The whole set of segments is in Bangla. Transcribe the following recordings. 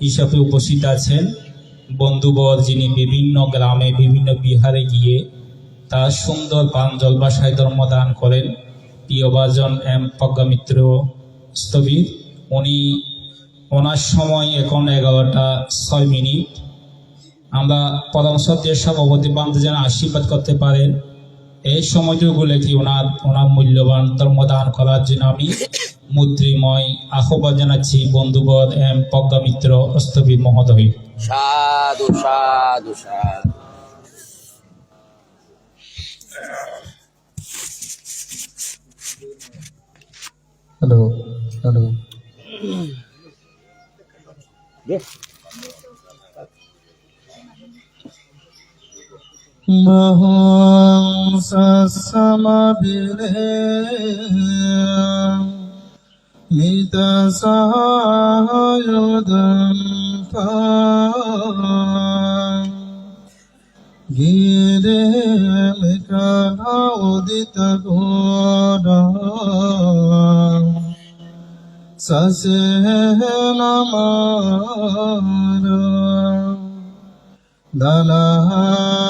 হিসাবে উপস্থিত আছেন বন্ধুবর যিনি বিভিন্ন গ্রামে, বিভিন্ন বিহারে গিয়ে তার সুন্দর প্রাঞ্জল ভাষায় ধর্মদান করেন। প্রিয়ভাজন এম প্রজ্ঞামিত্র স্থবির। উনি, ওনার সময় এখন এগারোটা ছয় মিনিট। আমরা প্রধান সত্যের সভাপতি বান্ধব যেন আশীর্বাদ করতে পারেন। এই সময়টুকু লেখি ওনার ওনার মূল্যবান ধর্মদান করার জন্য আমি মুদ্রিময় আহ্বান জানাচ্ছি বন্ধুবর এম প্রজ্ঞামিত্র স্থবির মহোদয়। সাধু সাধু সাধু। Hello hello. मित सहायोदन्त गीरे मिकल उदित घोर ससे नमार दलहा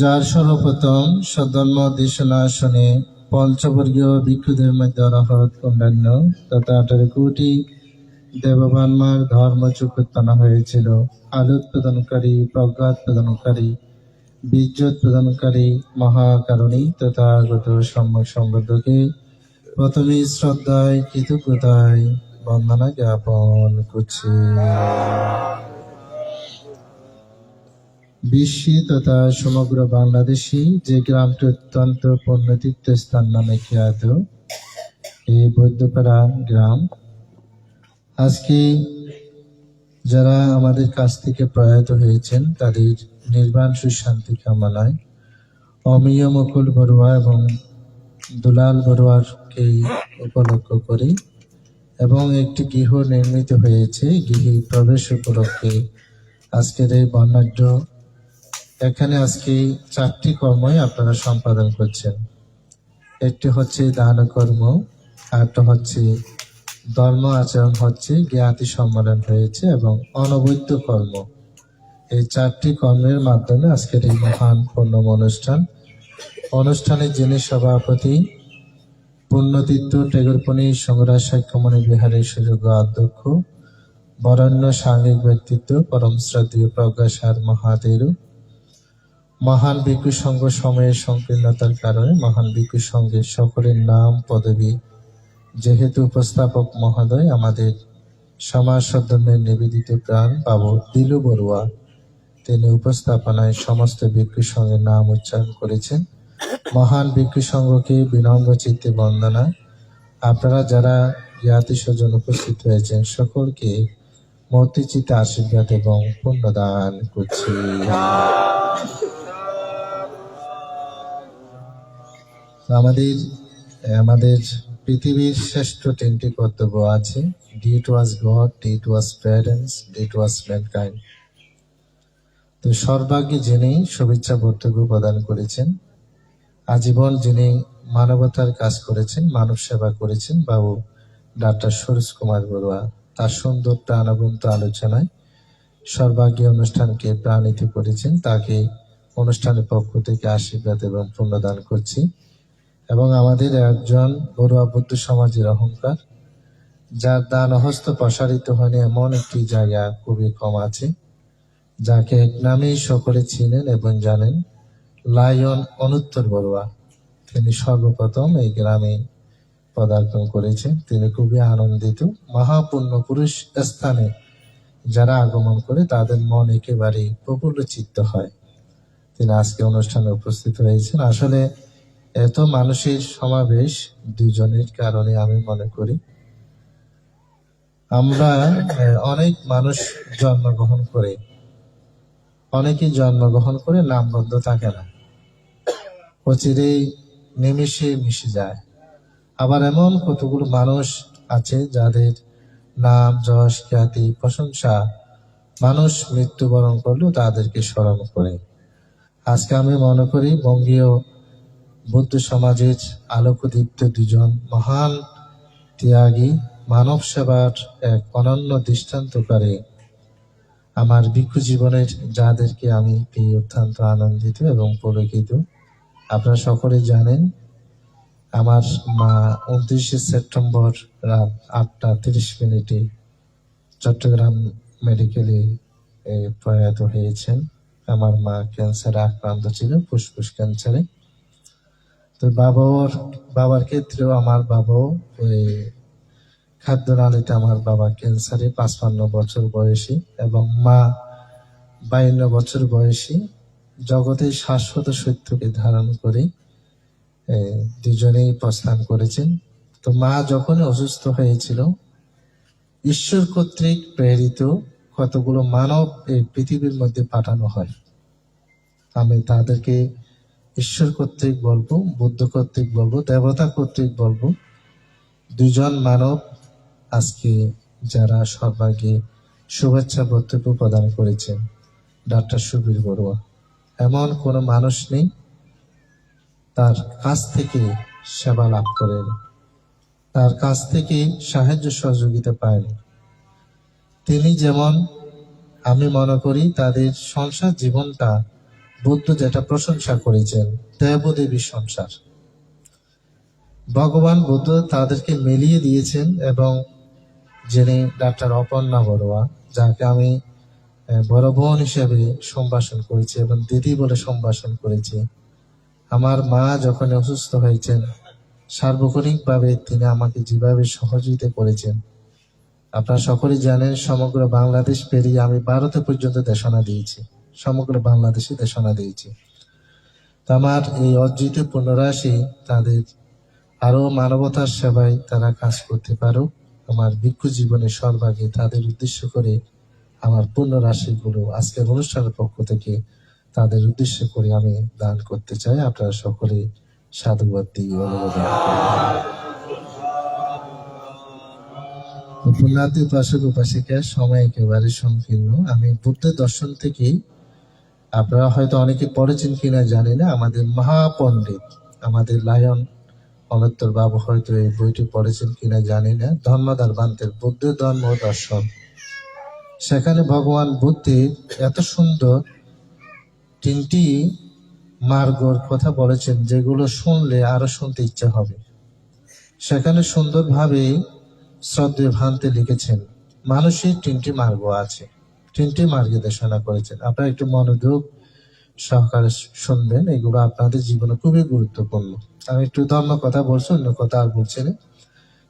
যার সর্বপ্রথম সদন্ম দেশনা আসনে পঞ্চবর্গীয় ভিক্ষুদের মধ্যে অনাহত অন্যান্য তথা আঠারো কোটি দেববানমার ধর্ম চুকুত্তানা হয়েছিল। আলোত প্রদানকারী, প্রজ্ঞাত প্রদানকারী, বীর্যত প্রদানকারী মহাকারণী তথা আগত সম্যক সম্বন্ধকে প্রথমে শ্রদ্ধায় কৃতজ্ঞতায় বন্দনা জ্ঞাপন করছি। বিশ্বে তথা সমগ্র বাংলাদেশে যে গ্রামটি অত্যন্ত পুণ্যতীর্থ স্থান নামে খ্যাত, এই বৈদ্যপাড়া গ্রাম। আজকে যারা আমাদের কাছ থেকে প্রয়াত হয়েছেন, তাদের নির্বাণ সুশান্তি কামনায় অমিয় মুকুল বড়ুয়া এবং দুলাল বড়ুয়ারকে উপলক্ষ করে এবং একটি গৃহ নির্মিত হয়েছে। গৃহে প্রবেশ উপলক্ষে আজকের এই বর্ণাঢ্য এখানে আজকে চারটি কর্মই আপনারা সম্পাদন করছেন। একটি হচ্ছে দান কর্ম আরেকটা হচ্ছে ধর্ম আচরণ হচ্ছে, জ্ঞাতি সম্মেলন হয়েছে এবং অনবৈধ কর্ম। এই চারটি কর্মের মাধ্যমে আজকের এই মহান পূর্ণম অনুষ্ঠান। অনুষ্ঠানে যিনি সভাপতি, পুণ্যতীর্থ টেগরপণি সংগ্রাস সাক্ষ্যমণি বিহারের সুযোগ্য অধ্যক্ষ, বরেণ্য সাংঘিক ব্যক্তিত্ব, পরম শ্রদ্ধীয় প্রজ্ঞাসার মহাদেরু মহান ভিক্ষু সংঘ সময়ের সংকীর্ণতার কারণে মহান ভিক্ষু সংঘের সকলের নাম, পদবী যেহেতু উপস্থাপক মহোদয়, আমাদের সমাজ সদ্ধর্মের নিবেদিত প্রাণ বাবু দিলু বড়ুয়া। তিনি উপস্থাপনায় সমস্ত ভিক্ষু সংঘের নাম উচ্চারণ করেছেন। মহান ভিক্ষু সংঘকে বিনম্র চিত্তে বন্দনা। আপনারা যারা জ্ঞাতি স্বজন উপস্থিত হয়েছেন, সকলকে মূর্তিচিত্তে আশীর্বাদ এবং পুণ্যদান করছি। আমাদের আমাদের পৃথিবীর শ্রেষ্ঠ তিনটি কর্তব্য আছে। It was God it was parents it was mankind তো সর্বাগ্যে যিনি শুভেচ্ছা বক্তব্য প্রদান করেছেন। আজীবন যিনি মানবতার কাজ করেছেন, মানব সেবা করেছেন, বাবু ডাক্তার সুরেশ কুমার বড়ুয়া, তার সুন্দর প্রাণবন্ত আলোচনায় সর্বাগ্যে অনুষ্ঠানকে প্রাণিত করেছেন, তাকে অনুষ্ঠানের পক্ষ থেকে আশীর্বাদ এবং পুণ্যদান করছি। এবং আমাদের একজন বড়ুয়া বুদ্ধ সমাজের অহংকার, যার দান হস্ত প্রসারিত হয়নি এমন একটি জায়গা খুবই কম আছে, যাকে এক নামেই সকলে চিনেন এবং জানেন, লায়ন অনুত্তর বড়ুয়া। তিনি সর্বপ্রথম এই গ্রামে পদার্পণ করেছেন। তিনি খুবই আনন্দিত, মহাপূর্ণ পুরুষ স্থানে যারা আগমন করে তাদের মন একেবারে প্রফুল্ল চিত্ত হয়। তিনি আজকে অনুষ্ঠানে উপস্থিত হয়েছেন। আসলে এত মানুষের সমাবেশ দুজনের কারণে আমি মনে করি। আমরা অনেক মানুষ জন্মগ্রহণ করে। অনেকেই জন্মগ্রহণ করে নামবন্ধ থাকে না। অচিরেই নিমিশে মিশে যায়। আবার এমন কতগুলো মানুষ আছে যাদের নাম, যশ, খ্যাতি, প্রশংসা মানুষ মৃত্যুবরণ করলেও তাদেরকে স্মরণ করে। আজকে আমি মনে করি বঙ্গীয় বৌদ্ধ সমাজের আলোকদীপ্ত দুজন মহান ত্যাগী মানব সেবার এক অনন্য দৃষ্টান্তকারী আমার ভিক্ষু জীবনের যাদেরকে আমি পেয়ে অত্যন্ত আনন্দিত এবং পুলকিত আপনারা সকলে জানেন, আমার মা উনত্রিশে সেপ্টেম্বর রাত আটটা তিরিশ মিনিটে চট্টগ্রাম মেডিকেলে প্রয়াত হয়েছেন। আমার মা ক্যান্সারে আক্রান্ত ছিল, ফুসফুস ক্যান্সারে। তো বাবার বাবার ক্ষেত্রেও আমার বাবাও ওই খাদ্য খাদ্যনালীতে আমার বাবা ক্যান্সারে পাঁচপান্ন বছর বয়সী এবং মা বাইন্ন বছর বয়সী। জগতে শাশ্বত সত্যকে ধারণ করে দুজনেই প্রস্থান করেছেন। তো মা যখন অসুস্থ হয়েছিল, ঈশ্বর কর্তৃক প্রেরিত কতগুলো মানব এই পৃথিবীর মধ্যে পাঠানো হয়। আমি তাদেরকে ঈশ্বর কর্তৃক বলব, বুদ্ধ কর্তৃক বলব, দেবতা কর্তৃক বলব, দুজন মানব আজকে যারা সর্বাগে শুভেচ্ছা বক্তব্য প্রদান করেছেন, ডাক্তার সুবীর বড়ুয়া। এমন কোনো মানুষ নেই, তার কাছ থেকে সেবা লাভ করেন, তার কাছ থেকে সাহায্য সহযোগিতা পায়নি তিনি যেমন আমি মনে করি, তাদের সংসার জীবনটা বুদ্ধ যেটা প্রশংসা করেছেন দেবদেবী সংসার ভগবান বুদ্ধ তাদেরকে মিলিয়ে দিয়েছেন এবং যিনি ডাক্তার অপর্ণা বড়ুয়া, যাকে আমি বড় বোন হিসেবে সম্ভাষণ করেছি এবং দিদি বলে সম্ভাষণ করেছি। আমার মা যখন অসুস্থ হয়েছেন, সার্বক্ষণিকভাবে তিনি আমাকে যেভাবে সহযোগিতা করেছেন, আপনারা সকলেই জানেন সমগ্র বাংলাদেশ পেরিয়ে আমি ভারতে পর্যন্ত দেশনা দিয়েছি। সমগ্র বাংলাদেশে দেশনা দিয়েছি। আমার এই অর্জিত পুনরাশি তাদের আরও মানবতার সেবায় তারা কাজ করতে পারো আমার ভিক্ষু জীবনের সর্বাগে তাদের উদ্দেশ্য করে আমার পূর্ণ রাশিগুলো আজকের অনুষ্ঠানের পক্ষ থেকে তাদের উদ্দেশ্য করে আমি দান করতে চাই। আপনারা সকলে সাধুবাদ দিয়ে অনুমোদন উপাসক সময় একেবারে সংকীর্ণ। আমি বুদ্ধের দর্শন থেকেই আপনারা হয়তো অনেকে পড়েছেন কিনা জানি না, আমাদের মহাপণ্ডিত, আমাদের লায়ন অনত্তর বাবু হয়তো এই বইটি পড়েছেন কিনা জানি না, ধর্মদার বান্তের বুদ্ধ ধর্ম দর্শন। সেখানে ভগবান বুদ্ধের এত সুন্দর তিনটি মার্গর কথা বলেছেন, যেগুলো শুনলে আরও শুনতে ইচ্ছা হবে। সেখানে সুন্দরভাবে শ্রদ্ধে ভান্তে লিখেছেন, মানুষের তিনটি মার্গ আছে। তিনটি মার্গে দেশনা করেছেন। আপনারা একটু মনোযোগ সহকারে শুনবেন, এগুলো আপনাদের জীবনে খুবই গুরুত্বপূর্ণ। আমি একটু ধর্ম কথা বলছি, অন্য কথা আর বলছি না।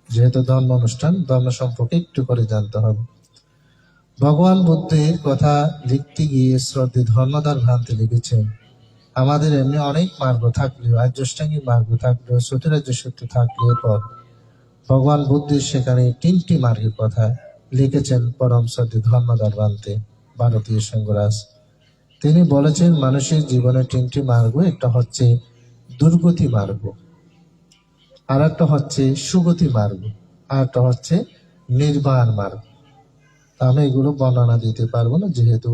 যেহেতু ধর্ম অনুষ্ঠান, ধর্ম সম্পর্কে একটু করে জানতে হবে। ভগবান বুদ্ধের কথা লিখতে গিয়ে শ্রদ্ধে ধর্মদার ভ্রান্তি লিখেছেন। আমাদের এমনি অনেক মার্গ থাকলেও, আর্যষ্টাঙ্গিক মার্গ থাকলেও সতীরাজ্য সত্য থাকলেও পর, ভগবান বুদ্ধের সেখানে তিনটি মার্গের কথা লিখেছেন পরম সত্যি ধর্মদার বান্তে ভারতীয় সংঘরাজ তিনি বলেছেন, মানুষের জীবনে তিনটি মার্গ, একটা হচ্ছে দুর্গতি মার্গ, আর একটা হচ্ছে সুগতি মার্গ, আর একটা হচ্ছে নির্বাণ মার্গ। আমি এগুলো বর্ণনা দিতে পারব না, যেহেতু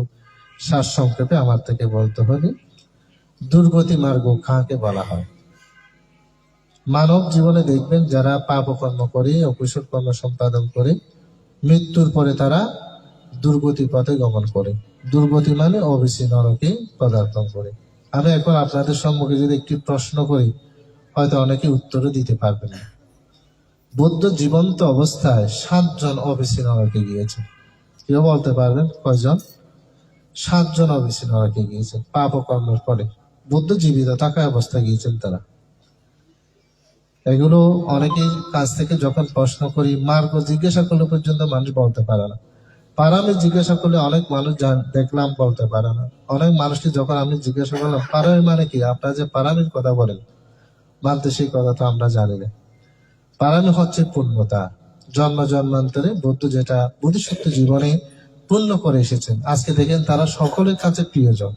সার সংক্ষেপে আমার থেকে বলতে হলে দুর্গতি মার্গ কাকে বলা হয়? মানব জীবনে দেখবেন, যারা পাপ কর্ম করে, অকুশল কর্ম সম্পাদন করে মৃত্যুর পরে তারা দুর্গতি পথে গমন করে। দুর্গতি মানে অবিসি নরকে পদার্পণ করে। আমি এখন আপনাদের সম্মুখে যদি একটি প্রশ্ন করি, হয়তো অনেকে উত্তরও দিতে পারবে না। বৌদ্ধ জীবন্ত অবস্থায় সাতজন অবিসি নরকে গিয়েছে। কেউ বলতে পারবেন কয়জন? সাতজন অবিসি নরকে গিয়েছেন পাপ কর্মের পরে বুদ্ধ জীবিত থাকা অবস্থায় গিয়েছেন তারা। এগুলো অনেকেই কাছ থেকে যখন প্রশ্ন করি মার্গ জিজ্ঞাসা করলে পর্যন্ত মানুষ বলতে পারে না। পারামি জিজ্ঞাসা করলে অনেক মানুষ দেখলাম বলতে পারে না। অনেক মানুষকে যখন আমি জিজ্ঞাসা করলাম পারামি মানে কি? আপনারা যে পারামির কথা বলেন মানতে সেই কথা তো আমরা জানি না। পারামি হচ্ছে পূর্ণতা। জন্ম জন্মান্তরে বুদ্ধ যেটা বুদ্ধিসত্ত্ব জীবনে পূর্ণ করে এসেছেন। আজকে দেখেন তারা সকলের কাছে প্রিয়জন।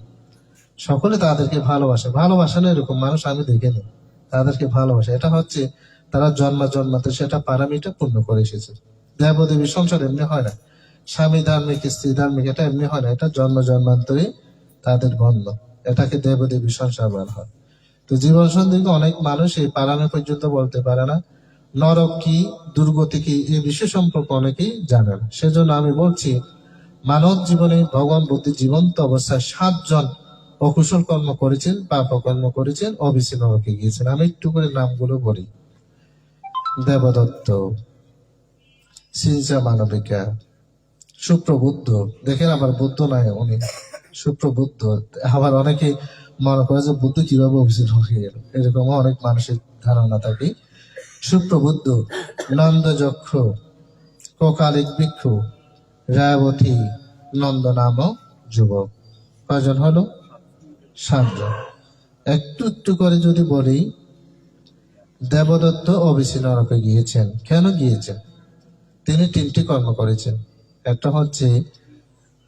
সকলে তাদেরকে ভালোবাসে। ভালোবাসে না এরকম মানুষ আমি দেখিনি। তাদেরকে ভালোবাসে। এটা হচ্ছে তারা জন্মা জন্মাতে সেটা পারামিটা পূর্ণ করে এসেছে। দেবদেবী সংসার এমনি হয় না। স্বামী ধার্মিক, স্ত্রী ধার্মিক, এটা এমনি হয় না। এটা জন্ম জন্মান্তরে তাদের বন্ধ। এটাকে দেবদেবী সংসার বলা হয়। তো জীবন সন্ধিকে অনেক মানুষ এই পারামে পর্যন্ত বলতে পারে না। নরক কি, দুর্গতি কি, এই বিষয় সম্পর্কে অনেকেই জানে না। সেজন্য আমি বলছি, মানব জীবনে ভগবান বুদ্ধি জীবন্ত অবস্থায় সাতজন অকুশল কর্ম করেছেন, পাপ কর্ম করেছেন অবিচ্ছিন্ন নরকে গিয়েছেন। আমি একটু করে নামগুলো বলি। দেবদত্ত সিনসা মানবিকা সুপ্রবুদ্ধ। দেখেন আবার বুদ্ধ নয় উনি। সুপ্রবুদ্ধ। আবার অনেকে মনে করে যে বুদ্ধ কীভাবে অভিষেক হয়ে গেল? এরকম অনেক মানুষের ধারণা থাকে। সুপ্রবুদ্ধ, নন্দযক্ষ, কোকালিক ভিক্ষু, রায়াবতী নন্দ নামক যুবক। কয়জন হলো? সাতজন একটু একটু করে যদি বলি, দেবদত্ত অবিসি নরকে গিয়েছেন। কেন গিয়েছেন? তিনি তিনটি কর্ম করেছেন। একটা হচ্ছে,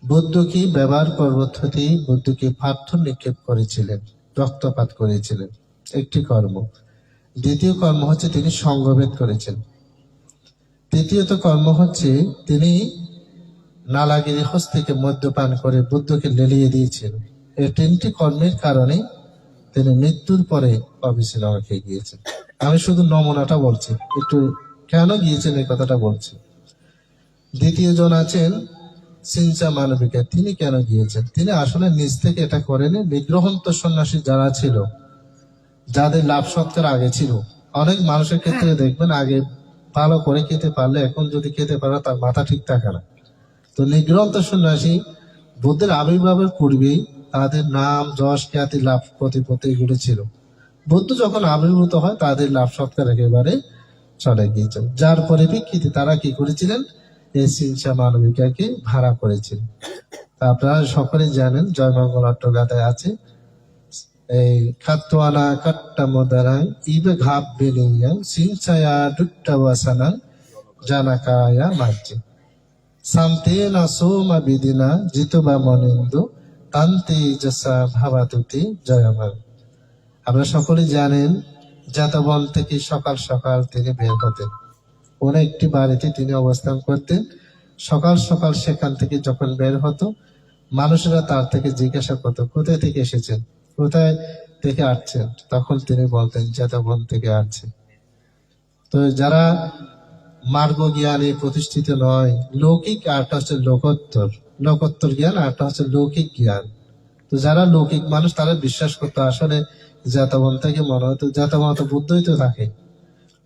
বুদ্ধকে ব্যবহার পর্বতী বুদ্ধকে পাথর নিক্ষেপ করেছিলেন, রক্তপাত করেছিলেন। একটি কর্ম। দ্বিতীয় কর্ম হচ্ছে তিনি সঙ্গভেদ করেছেন। তৃতীয়ত কর্ম হচ্ছে, তিনি নালাগিরি হস্ত থেকে মদ্যপান করে বুদ্ধকে লেলিয়ে দিয়েছেন। এই তিনটি কর্মের কারণে তিনি মৃত্যুর পরে অবিশ্রামকে গিয়েছেন। আমি শুধু নমুনাটা বলছি একটু কেন গিয়েছেন এই কথাটা বলছি। দ্বিতীয় জন আছেন সিনসা মানবিকা তিনি কেন গিয়েছেন? তিনি আসলে নিজ থেকে এটা করেনি নিগ্রহন্ত সন্ন্যাসী যারা ছিল যাদের লাভ সৎকার আগে ছিল। অনেক মানুষের ক্ষেত্রে দেখবেন আগে ভালো করে খেতে পারলে এখন যদি খেতে পারে তার মাথা ঠিক থাকে না। তো নিগ্রহন্ত সন্ন্যাসী বুদ্ধের আবির্ভাবের পূর্বেই তাদের নাম, যশ, খ্যাতি, লাভ, প্রতিপত্তি এগুলো ছিল। বুদ্ধ যখন আবির্ভূত হয়, তাদের লাভ সৎকার একেবারে চলে গিয়েছিল। যার পরিপ্রেক্ষিতে তারা কি করেছিলেন? এই সিনসা মানবিকাকে ভাড়া করেছিলেন আপনারা সকলে জানেন, জয়মঙ্গল অট্টগাথায় আছে। এই খাতওয়ানা কাট্টামোদারাং ইবে ঘাপ বেলিয়াং সিনসায়া ডুট্টাবাসানাং জানাকায়া মার্জি। শান্তেনা সোমা বিদিনা জিতবা মনিন্দু তান্তে যসা ভাবাতুতি জয়মান আমরা সকলে জানেন জাতবন থেকে সকাল সকাল তিনি বের হতেন। কোন একটি বাড়িতে তিনি অবস্থান করতেন। সকাল সকাল সেখান থেকে যখন বের হতো, মানুষেরা তার থেকে জিজ্ঞাসা করতো, কোথায় থেকে এসেছেন? কোথায় থেকে আসছেন? তখন তিনি বলতেন জাতবন থেকে আসছেন তো যারা মার্গ জ্ঞানে প্রতিষ্ঠিত নয়। লৌকিক আরটা হচ্ছে লোকোত্তর। লোকোত্তর জ্ঞান আরটা হচ্ছে লৌকিক জ্ঞান। তো যারা লৌকিক মানুষ, তারা বিশ্বাস করতো, আসলে জাতবন থেকে মনে হতো জাতবন তো বুদ্ধই তো থাকে।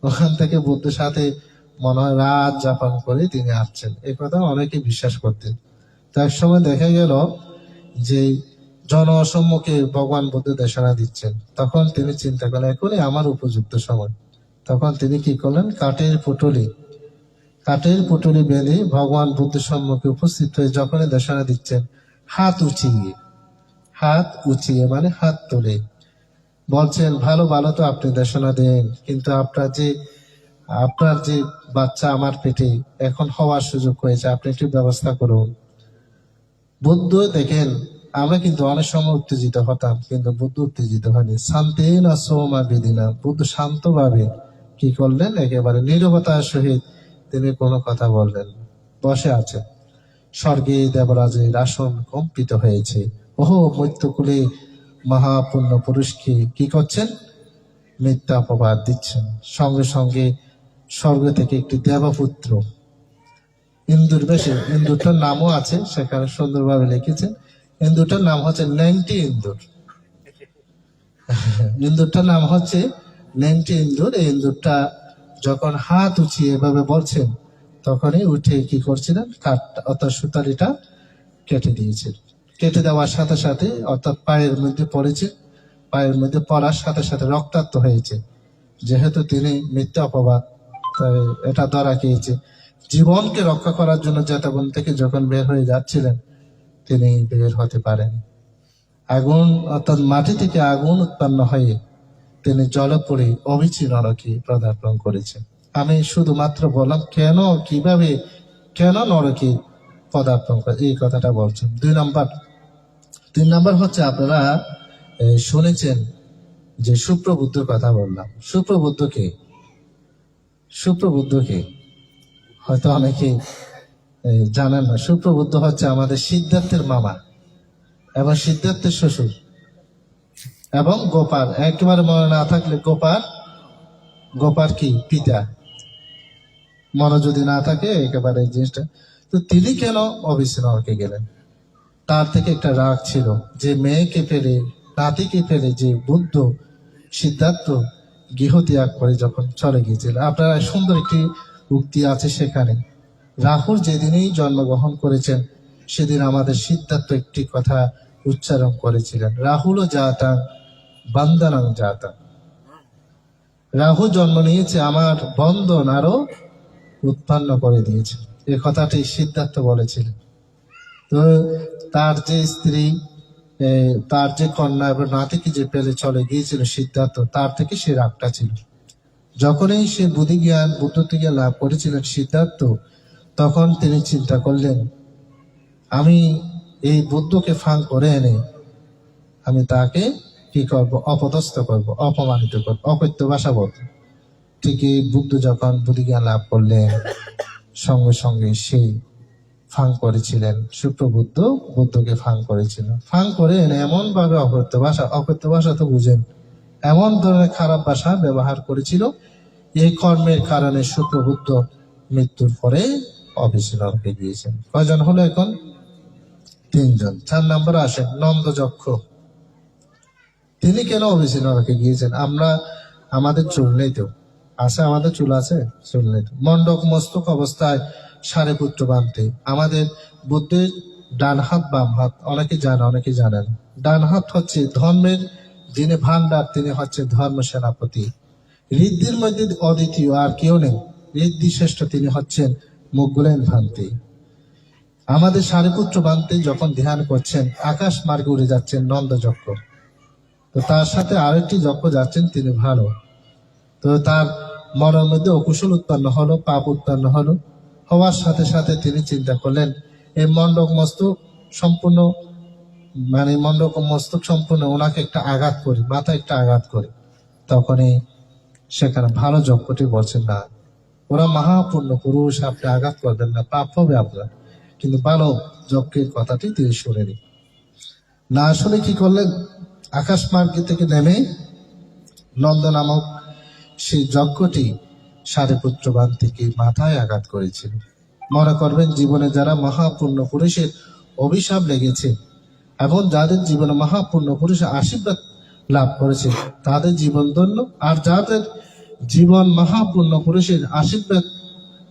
ওখান থেকে বুদ্ধের সাথে মনে হয় রাত যাপন করে তিনি আসছেন এই কথা অনেকে বিশ্বাস করতেন। তো এক সময় দেখা গেল যে জনসম্মুখে ভগবান বুদ্ধ দেশনা দিচ্ছেন। তখন তিনি চিন্তা করলেন, এখনই আমার উপযুক্ত সময়। তখন তিনি কি করলেন? কাঠের পুটুলি কাঠের পুটুলি বেঁধে ভগবান বুদ্ধের সম্মুখে উপস্থিত হয়ে যখনই দেশনা দিচ্ছেন, হাত উঁচিয়ে হাত উঁচিয়ে মানে হাত তুলে। বলছেন, ভালো ভালো তো আপনি দেশনা দেন, কিন্তু আপনার যে আপনার যে বাচ্চা আমার পেটে এখন হওয়ার সুযোগ হয়েছে, আপনি একটু ব্যবস্থা করুন। বুদ্ধ দেখেন, আমরা কিন্তু অনেক সময় উত্তেজিত হতাম, কিন্তু বুদ্ধ উত্তেজিত হয়নি। শান্তি না সোমা বেদিনা বুদ্ধ শান্তভাবে কি করলেন? একেবারে নীরবতার সহিত তিনি কোনো কথা বললেন। বসে আছেন স্বর্গে দেবরাজের আসন কম্পিত হয়েছে। ওহো, মৃত্যুকুলে মহাপূর্ণ পুরুষকে কি করছেন? মিথ্যা অপবাদ দিচ্ছেন। সঙ্গে সঙ্গে স্বর্গ থেকে একটি দেবপুত্র। ইন্দুর, বেশে, ইন্দুরটার নামও আছে, সেখানে সুন্দরভাবে লিখেছেন ইন্দুরটার নাম হচ্ছে ন্যাংটি ইন্দুর। ইন্দুরটার নাম হচ্ছে ন্যাংটি ইন্দুর। এই ইন্দুরটা যখন হাত উঁচিয়ে এভাবে বলছেন, তখনই উঠে কি করছিলেন? কাঠ অর্থাৎ সুতারিটা কেটে দিয়েছেন। কেটে দেওয়ার সাথে সাথে, অর্থাৎ পায়ের মধ্যে পড়েছে, পায়ের মধ্যে পড়ার সাথে সাথে রক্তাক্ত হয়েছে। যেহেতু তিনি মিথ্যা অপবাদ, তাই এটা ধরা খেয়েছে। জীবনকে রক্ষা করার জন্য জেতাবন থেকে যখন বের হয়ে যাচ্ছিলেন, তিনি বের হতে পারেন। আগুন, অর্থাৎ মাটি থেকে আগুন উৎপন্ন হয়ে তিনি জলে পড়ে অবিচি পদার্পণ করেছেন। আমি শুধুমাত্র বললাম, কেন, কীভাবে, কেন নরকে পদার্পণ করে, এই কথাটা বলছেন। দুই নম্বর। তিন নম্বর হচ্ছে, আপনারা শুনেছেন যে সুপ্রবুদ্ধর কথা বললাম। সুপ্রবুদ্ধকে সুপ্রবুদ্ধকে হয়তো অনেকে জানেন না। সুপ্রবুদ্ধ হচ্ছে আমাদের সিদ্ধার্থের মামা, এবং সিদ্ধার্থের শ্বশুর। এবং গোপাল, একেবারে মনে না থাকলে গোপাল গোপাল কি? পিতা। মনে যদি না থাকে, একেবারে জিনিসটা। তো তিনি কেন অবিশ্রামকে গেলেন? তার থেকে একটা রাগ ছিল যে মেয়েকে ফেলে, নাতিকে ফেলে যে বুদ্ধ সিদ্ধার্থ গৃহ ত্যাগ করে যখন চলে গিয়েছিল। আপনারা সুন্দর একটি উক্তি আছে সেখানে। রাহুল যেদিনই জন্মগ্রহণ করেছেন, সেদিন আমাদের সিদ্ধার্থ একটি কথা উচ্চারণ করেছিলেন। রাহুলও যাতা বান্দানাং যাতা রাহু জন্ম নিয়েছে আমার বন্ধন আরও উৎপন্ন করে দিয়েছে। এ কথাটি সিদ্ধার্থ বলেছিলেন। তো তার যে স্ত্রী তার যে কন্যা এবং নাতিকে যে পেলে চলে গিয়েছিল সিদ্ধার্থ, তার থেকে সে রাগটা ছিল। যখনই সে বুদ্ধি জ্ঞান বুদ্ধত্ব জ্ঞান লাভ করেছিলেন সিদ্ধার্থ, তখন তিনি চিন্তা করলেন, আমি এই বুদ্ধকে ফাঁক করে এনে আমি তাকে কি করব অপদস্থ করব, অপমানিত করব অকৈত্য ভাষা বলব ঠিকই বুদ্ধ যখন বুদ্ধিজ্ঞান লাভ করলেন, সঙ্গে সঙ্গে সেই ফাং করেছিলেন। সুপ্রবুদ্ধ বুদ্ধকে ফাং করেছিল। ফাং করে এনে এমন ভাবে অকৈত্য ভাষা অকৈত্য ভাষা তো বুঝেন, এমন ধরনের খারাপ ভাষা ব্যবহার করেছিল, এই কর্মের কারণে সুপ্রবুদ্ধ মৃত্যুর পরে হয়ে গিয়েছেন। কয়জন হলো এখন? তিনজন। চার নম্বর আসেন নন্দযক্ষ। তিনি কেন অভিষেক নরকে গিয়েছেন? আমরা আমাদের চুল নেই তো। আছে আমাদের চুল আছে, চুল নেই তো। মণ্ডক মস্তক অবস্থায় সারে পুত্র বানতে আমাদের বুদ্ধের ডান হাত, বাম হাত, অনেকে জানে, অনেকে জানেন ডান হাত হচ্ছে ধর্মের যিনি ভান্ডার তিনি হচ্ছে ধর্ম সেনাপতি। ঋদ্ধির মধ্যে অদ্বিতীয় আর কেউ নেই। ঋদ্ধি শ্রেষ্ঠ, তিনি হচ্ছেন মুগুলেন ভান্তি আমাদের সারিপুত্র বানতে যখন ধ্যান করছেন, আকাশ মার্গে উড়ে যাচ্ছেন নন্দযক্ষ তো তার সাথে আরেকটি যজ্ঞ যাচ্ছেন তিনি ভালো। তো তার মনের মধ্যে অকুশল উৎপন্ন হলো, পাপ উৎপন্ন হলো। হওয়ার সাথে সাথে তিনি চিন্তা করলেন, এই মণ্ডক মস্তক সম্পূর্ণ মানে মণ্ডক মস্তক সম্পূর্ণ ওনাকে একটা আঘাত করি, মাথায় একটা আঘাত করি। তখনই সেখানে ভালো যজ্ঞটি বলছেন, না, ওরা মহাপূর্ণ পুরুষ, আপনি আঘাত করবেন না, পাপ হবে আপনার। কিন্তু ভালো যজ্ঞের কথাটি তিনি শুনেনি। না শুনে কি করলেন? আকাশ মার্গে থেকে নেমে নন্দ নামক সেই যজ্ঞটি সারিপুত্রবান থেকে মাথায় আঘাত করেছিল। মনে করবেন, জীবনে যারা মহাপূর্ণ পুরুষের অভিশাপ লেগেছে এবং যাদের জীবনে মহাপূর্ণ পুরুষের আশীর্বাদ লাভ করেছে, তাদের জীবন ধন্য। আর যাদের জীবন মহাপূর্ণ পুরুষের আশীর্বাদ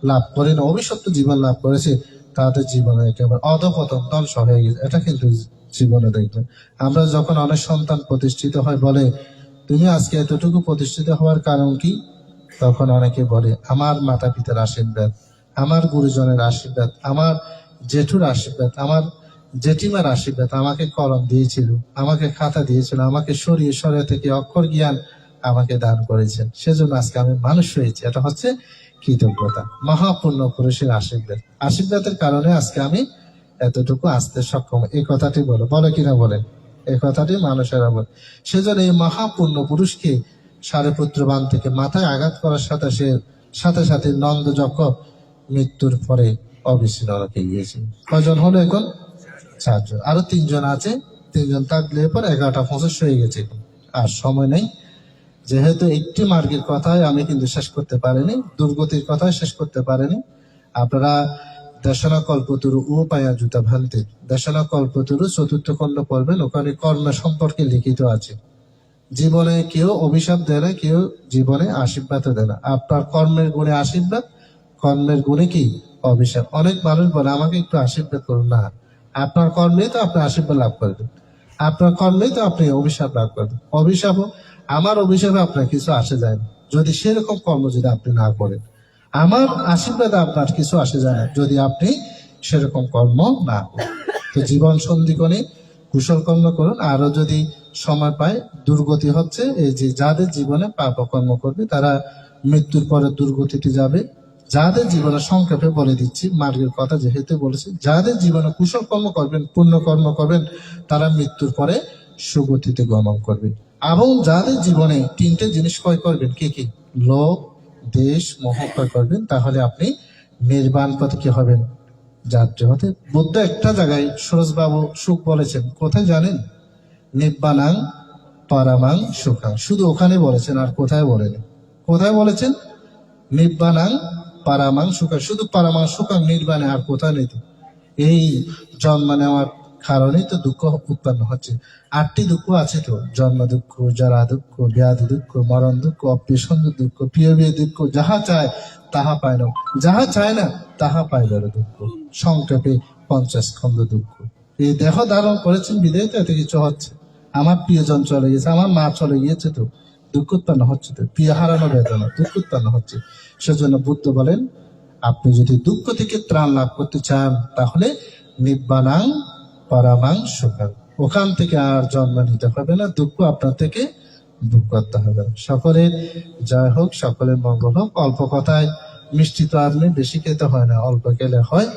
লাভ করেন, অভিশপ্ত জীবন লাভ করেছে, তাদের জীবনে একেবারে অধপতন ধ্বংস হয়ে গেছে। এটা কিন্তু জীবনে দেখবেন আমরা যখন অনেক সন্তান প্রতিষ্ঠিত হয়, বলে, তুমি আজকে এতটুকু প্রতিষ্ঠিত হওয়ার কারণ কি? তখন অনেকে বলে, আমার মাতা পিতার আশীর্বাদ, আমার গুরুজনের আশীর্বাদ, আমার জেঠুর আশীর্বাদ, আমার জেঠিমার আশীর্বাদ আমাকে কলম দিয়েছিল, আমাকে খাতা দিয়েছিল, আমাকে সরিয়ে সরিয়ে থেকে অক্ষর জ্ঞান আমাকে দান করেছেন। সেজন্য আজকে আমি মানুষ হয়েছি। এটা হচ্ছে কৃতজ্ঞতা মহাপূর্ণ পুরুষের আশীর্বাদ। আশীর্বাদের কারণে আজকে আমি এতটুকু আসতে সক্ষম। এই কথাটি বলো। বলে কিনা বলেন? এই কথাটি মানুষেরা বলে। সেজন্য এই মহাপূর্ণ পুরুষকে সারেপুত্র বান থেকে মাথায় আঘাত করার সাথে সে, সাথে সাথে নন্দ যখন মৃত্যুর পরে অবিসীনরকে গিয়েছে। কজন হলো এখন? চারজন। আরও তিনজন আছে। তিনজন থাকলে পর এগারোটা পঁচিশ হয়ে গেছে। আর সময় নেই। যেহেতু একটি মার্গের কথাই আমি কিন্তু শেষ করতে পারিনি, দুর্গতির কথাই শেষ করতে পারিনি। আপনারা দেশনা কল্পতরু ও পায়া জুতা ভান্তে দেশনা কল্পতরু চতুর্থ খণ্ড পড়বেন ওখানে কর্ম সম্পর্কে লিখিত আছে। জীবনে কেউ অভিশাপ দেয় না, কেউ জীবনে আশীর্বাদ দেয় না। আপনার কর্মের গুণে আশীর্বাদ, কর্মের গুণে কি? অভিশাপ। অনেক মানুষ বলে, আমাকে একটু আশীর্বাদ করুন। না, আপনার কর্মেই তো আপনি আশীর্বাদ লাভ করবেন। আপনার কর্মেই তো আপনি অভিশাপ লাভ করবেন। অভিশাপ আমার অভিশাপে আপনার কিছু আসে যায় না। যদি সেরকম কর্ম যদি আপনি না করেন আমার আশীর্বাদ আপনার কিছু আসে যায় না যদি আপনি সেরকম কর্ম না করেন। তো জীবন সন্ধিকণে কুশল কর্ম করুন, আরও যদি সময় পায়, দুর্গতি হচ্ছে, এই যে যাদের জীবনে পাপ কর্ম করবে, তারা মৃত্যুর পরে দুর্গতিতে যাবে। যাদের জীবনে সংক্ষেপে বলে দিচ্ছি, মার্গের কথা যেহেতু বলেছি, যাদের জীবনে কুশল কর্ম করবেন, পুণ্য কর্ম করবেন, তারা মৃত্যুর পরে সুগতিতে গমন করবে এবং যাদের জীবনে তিনটে জিনিস ক্ষয় করবেন, কি কি? লোভ দেশ মোহ করবেন, তাহলে আপনি নির্বাণ পথে কি হবেন। যাত্রী হতে বুদ্ধ একটা জায়গায় সুরজবাবু সুখ বলেছেন। কোথায় জানেন? নিব্বানাং পারামাং সুখাং। শুধু ওখানে বলেছেন আর কোথায় বলেন? কোথায় বলেছেন? নিব্বানাং পারামাং সুখাং। শুধু পারামাং সুখাং, নির্বাণে আর কোথায় নেই এই জন্ম নেওয়ার কারণেই তো দুঃখ উৎপন্ন হচ্ছে। আটটি দুঃখ আছে তো, জন্ম দুঃখ, জরা দুঃখ, ব্যাধি দুঃখ, মরণ দুঃখ অপ্রিয় দুঃখ, প্রিয় বিয়ে দুঃখ, যাহা চায় তাহা পায় না। যাহা চায় না, তাহা পায় পাইবার দুঃখ। সংক্ষেপে পঞ্চাশ খন্ড দুঃখ। এই দেহ ধারণ করেছেন বিদেয় তো এত কিছু হচ্ছে। আমার প্রিয়জন চলে গেছে, আমার মা চলে গিয়েছে তো। দুঃখ উৎপন্ন হচ্ছে তো। প্রিয় হারানো বেদনা, দুঃখ উৎপন্ন হচ্ছে। সেজন্য বুদ্ধ বলেন, আপনি যদি দুঃখ থেকে ত্রাণ লাভ করতে চান, তাহলে নিব্বানাং পরামাং সুখাং ওখান থেকে আর জন্ম নিতে হবে না, দুঃখ আপনার থেকে দুঃখ করতে হবে। সকলের জয় হোক, সকলের মঙ্গল হোক, অল্প কথায় মিষ্টি তো আর বেশি খেতে হয় না, অল্প খেলে হয়।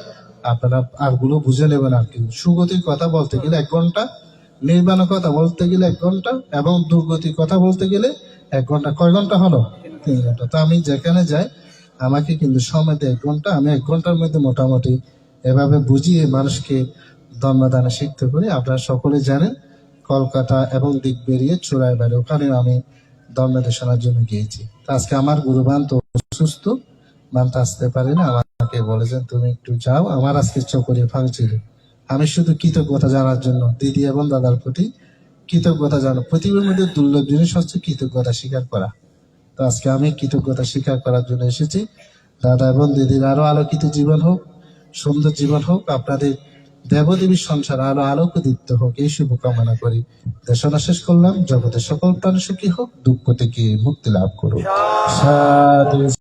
আপনারা আরগুলো বুঝে নেবেন আর কি। সুগতির কথা বলতে গেলে এক ঘণ্টা, নির্বাণের কথা বলতে গেলে এক ঘণ্টা, এবং দুর্গতির কথা বলতে গেলে এক ঘণ্টা। কয় ঘণ্টা হলো? তিন ঘণ্টা। তো আমি যেখানে যাই, আমাকে কিন্তু সময় দেয় এক ঘণ্টা, আমি এক ঘণ্টার মধ্যে মোটামুটি এভাবে বুঝিয়ে মানুষকে ধর্মদানে শিখতে করি আপনারা সকলে জানেন, কলকাতা এবং দিক বেরিয়ে চূড়ায় বাইরে ওখানে আমি ধর্মদেশনার জন্য গিয়েছি। আজকে আমার গুরুবান তো অসুস্থ বানতে আসতে পারে না। আমাকে বলেছেন, তুমি একটু যাও। আমার আজকে চকরি ভাঙছিল আমি শুধু কৃতজ্ঞতা জানার জন্য, দিদি এবং দাদার প্রতি কৃতজ্ঞতা জানো পৃথিবীর মধ্যে দুর্লভ জিনিস হচ্ছে কৃতজ্ঞতা স্বীকার করা। তো আজকে আমি কৃতজ্ঞতা স্বীকার করার জন্য এসেছি। দাদা এবং দিদির আরও আলোকিত জীবন হোক, সুন্দর জীবন হোক। আপনাদের দেবদেবীর সংসার আরও আলোকদীপ্ত হোক, এই শুভকামনা করি। দেশনা শেষ করলাম, জগতের সকল প্রাণ সুখী হোক, দুঃখ থেকে মুক্তি লাভ করুক। সাধু